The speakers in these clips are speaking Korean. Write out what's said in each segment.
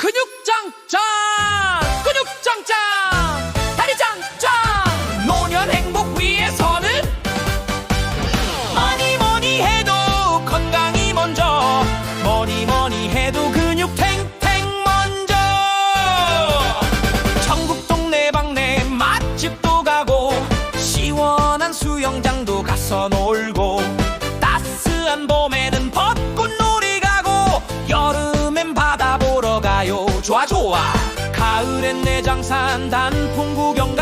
근육장장 근육장장 다리장장 노년 행복 위해서는 뭐니 뭐니 해도 건강이 먼저 뭐니 뭐니 해도 근육 탱탱 먼저. 전국 동네 방네 맛집도 가고 시원한 수영장도 가서 놀고 좋아 좋아. 가을엔 내장산 단풍 구경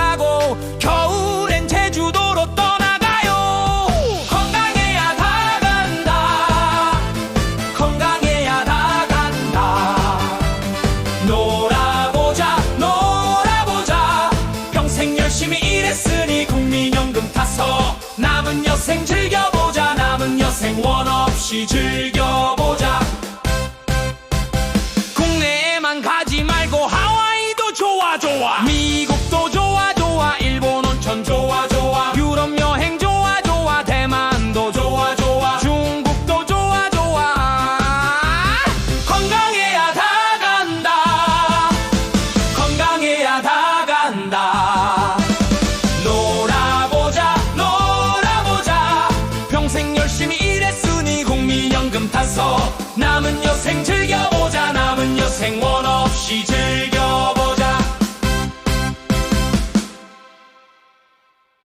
한다 놀아보자 놀아보자 평생 열심히 일했으니 국민연금 탔어. 남은 여생 즐겨보자 남은 여생 원 없이 즐